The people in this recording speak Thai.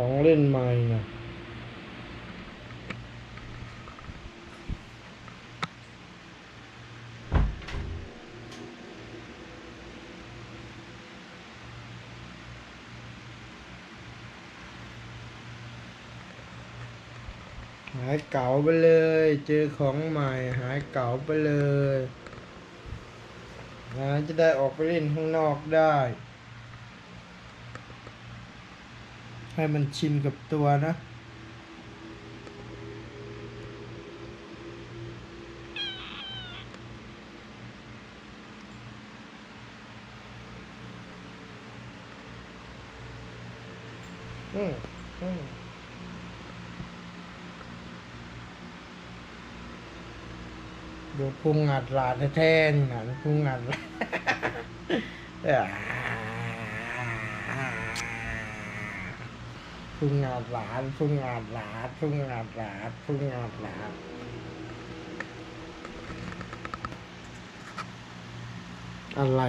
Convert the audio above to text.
ของเล่นใหม่นะหายเก่าไปเลย เจอของใหม่ หายเก่าไปเลยนะจะได้ออกไปเล่นข้างนอกได้ ให้มันชินกับตัวนะ อืมอืมดูพุงงัดหลาดแท้ๆนี่นะดูพุงงัดหลาด อ่าพุงงัดหลานพุงงัดหลานพุงงัดหลานพุงงัดหลานอะไร